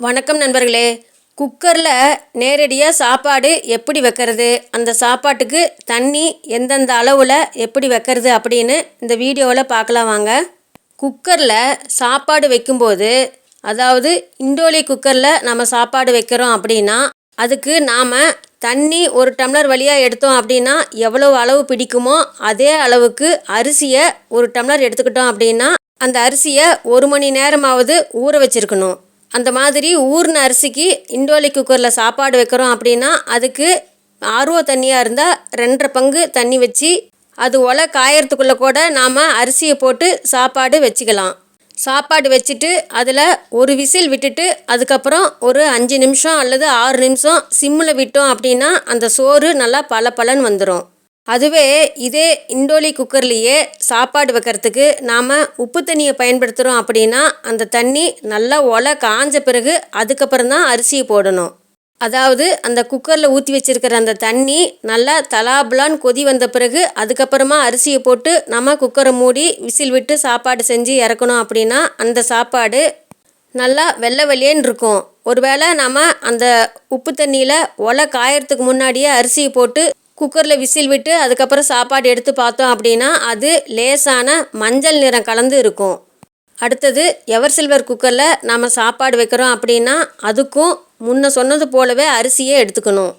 வணக்கம் நண்பர்களே. குக்கரில் நேரடியாக சாப்பாடு எப்படி வைக்கிறது? அந்த சாப்பாட்டுக்கு தண்ணி எந்தெந்த அளவில் எப்படி வைக்கிறது அப்படின்னு இந்த வீடியோவில் பார்க்கலாம் வாங்க. குக்கரில் சாப்பாடு வைக்கும்போது அதாவது இண்டோலி குக்கரில் நம்ம சாப்பாடு வைக்கிறோம் அப்படின்னா அதுக்கு நாம் தண்ணி ஒரு டம்ளர் வழியாக எடுத்தோம் அப்படின்னா எவ்வளோ அளவு பிடிக்குமோ அதே அளவுக்கு அரிசியை ஒரு டம்ளர் எடுத்துக்கிட்டோம் அப்படின்னா அந்த அரிசியை ஒரு மணி நேரமாவது ஊற வச்சிருக்கணும். அந்த மாதிரி ஊர்ன அரிசிக்கு இண்டோலி குக்கரில் சாப்பாடு வைக்கிறோம் அப்படின்னா அதுக்கு ஆர்வ தண்ணியாக இருந்தால் ரெண்டரை பங்கு தண்ணி வச்சு அது ஒலை காயறதுக்குள்ளே கூட நாம் அரிசியை போட்டு சாப்பாடு வச்சுக்கலாம். சாப்பாடு வச்சுட்டு அதில் ஒரு விசில் விட்டுட்டு அதுக்கப்புறம் ஒரு அஞ்சு நிமிஷம் அல்லது ஆறு நிமிஷம் சிம்மில் விட்டோம் அப்படின்னா அந்த சோறு நல்லா பல பலன் வந்துடும் அதுவே இதே இண்டோலி குக்கர்லேயே சாப்பாடு வைக்கிறதுக்கு நாம் உப்பு தண்ணியை பயன்படுத்துகிறோம் அப்படின்னா அந்த தண்ணி நல்லா ஒலை காஞ்ச பிறகு அதுக்கப்புறம் தான் அரிசியை போடணும். அதாவது அந்த குக்கரில் ஊற்றி வச்சிருக்கிற அந்த தண்ணி நல்லா தலாபுலான்னு கொதி வந்த பிறகு அதுக்கப்புறமா அரிசியை போட்டு நம்ம குக்கரை மூடி விசில் விட்டு சாப்பாடு செஞ்சு இறக்கணும் அப்படின்னா அந்த சாப்பாடு நல்லா வெள்ளை வெளியேன்னு இருக்கும். ஒருவேளை நம்ம அந்த உப்பு தண்ணியில் ஒலை காயறதுக்கு முன்னாடியே அரிசியை போட்டு குக்கரில் விசில் விட்டு அதுக்கப்புறம் சாப்பாடு எடுத்து பார்த்தோம் அப்படின்னா அது லேசான மஞ்சள் நிறம் கலந்து இருக்கும். அடுத்தது எவர் சில்வர் குக்கரில் நம்ம சாப்பாடு வைக்கிறோம் அப்படின்னா அதுக்கும் முன்ன சொன்னது போலவே அரிசியே எடுத்துக்கணும்.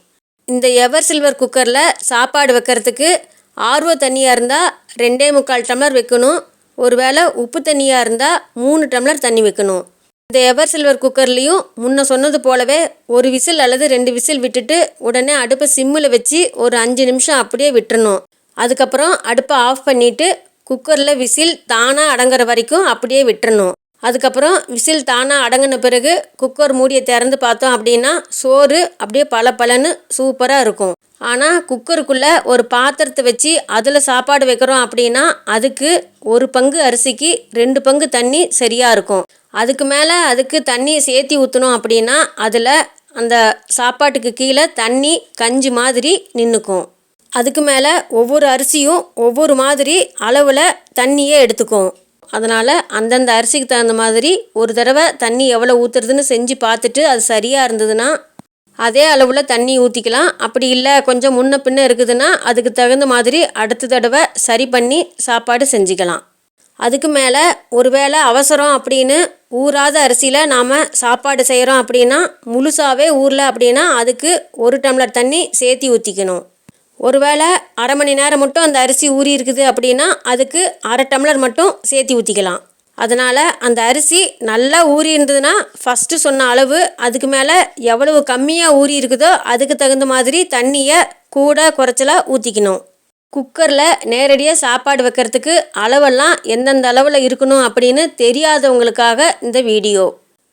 இந்த எவர் சில்வர் குக்கரில் சாப்பாடு வைக்கிறதுக்கு ஆர்வ தண்ணியாக இருந்தால் ரெண்டே முக்கால் டம்ளர் வைக்கணும். ஒருவேளை உப்பு தண்ணியாக இருந்தால் மூணு டம்ளர் தண்ணி வைக்கணும். இந்த எவர் சில்வர் குக்கர்லேயும் முன்ன சொன்னது போலவே ஒரு விசில் அல்லது ரெண்டு விசில் விட்டுட்டு உடனே அடுப்பை சிம்மில் வச்சு ஒரு அஞ்சு நிமிஷம் அப்படியே விட்டுறணும். அதுக்கப்புறம் அடுப்பை ஆஃப் பண்ணிவிட்டு குக்கரில் விசில் தானாக அடங்குற வரைக்கும் அப்படியே விட்டுறணும். அதுக்கப்புறம் விசில் தானாக அடங்கின பிறகு குக்கர் மூடியை திறந்து பார்த்தோம் அப்படின்னா சோறு அப்படியே பல பலன்னு சூப்பராக இருக்கும். ஆனால் குக்கருக்குள்ளே ஒரு பாத்திரத்தை வச்சு அதில் சாப்பாடு வைக்கிறோம் அப்படின்னா அதுக்கு ஒரு பங்கு அரிசிக்கு ரெண்டு பங்கு தண்ணி சரியாக இருக்கும். அதுக்கு மேலே அதுக்கு தண்ணியை சேர்த்தி ஊற்றணும் அப்படின்னா அதில் அந்த சாப்பாட்டுக்கு கீழே தண்ணி கஞ்சி மாதிரி நின்றுக்கும் அதுக்கு மேலே ஒவ்வொரு அரிசியும் ஒவ்வொரு மாதிரி அளவில் தண்ணியே எடுத்துக்கும். அதனால் அந்தந்த அரிசிக்கு தகுந்த மாதிரி ஒரு தடவை தண்ணி எவ்வளோ ஊற்றுறதுன்னு செஞ்சு பார்த்துட்டு அது சரியாக இருந்ததுன்னா அதே அளவில் தண்ணி ஊற்றிக்கலாம் அப்படி இல்லை கொஞ்சம் முன்ன பின்ன இருக்குதுன்னா அதுக்கு தகுந்த மாதிரி அடுத்த தடவை சரி பண்ணி சாப்பாடு செஞ்சுக்கலாம். அதுக்கு மேலே ஒருவேளை அவசரம் அப்படின்னு ஊறாத அரிசியில் நாம் சாப்பாடு செய்கிறோம் அப்படின்னா முழுசாகவே ஊரில் அப்படின்னா அதுக்கு ஒரு டம்ளர் தண்ணி சேர்த்தி ஊற்றிக்கணும் ஒருவேளை அரை மணி நேரம் மட்டும் அந்த அரிசி ஊறி இருக்குது அப்படின்னா அதுக்கு அரை டம்ளர் மட்டும் சேர்த்தி ஊற்றிக்கலாம் அதனால் அந்த அரிசி நல்லா ஊறி இருந்ததுன்னா ஃபஸ்ட்டு சொன்ன அளவு அதுக்கு மேலே எவ்வளவு கம்மியாக ஊறி இருக்குதோ அதுக்கு தகுந்த மாதிரி தண்ணியை கூட குறைச்சலாக ஊற்றிக்கணும் குக்கரில் நேரடியாக சாப்பாடு வைக்கிறதுக்கு அளவெல்லாம் எந்தெந்த அளவில் இருக்கணும் அப்படின்னு தெரியாதவங்களுக்காக இந்த வீடியோ.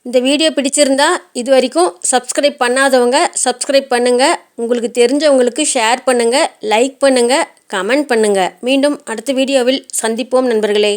இந்த வீடியோ பிடிச்சிருந்தா இது வரைக்கும் சப்ஸ்கிரைப் பண்ணாதவங்க சப்ஸ்கிரைப் பண்ணுங்கள் உங்களுக்கு தெரிஞ்சவங்களுக்கு ஷேர் பண்ணுங்கள் லைக் பண்ணுங்கள் கமெண்ட் பண்ணுங்கள் மீண்டும் அடுத்த வீடியோவில் சந்திப்போம் நண்பர்களே.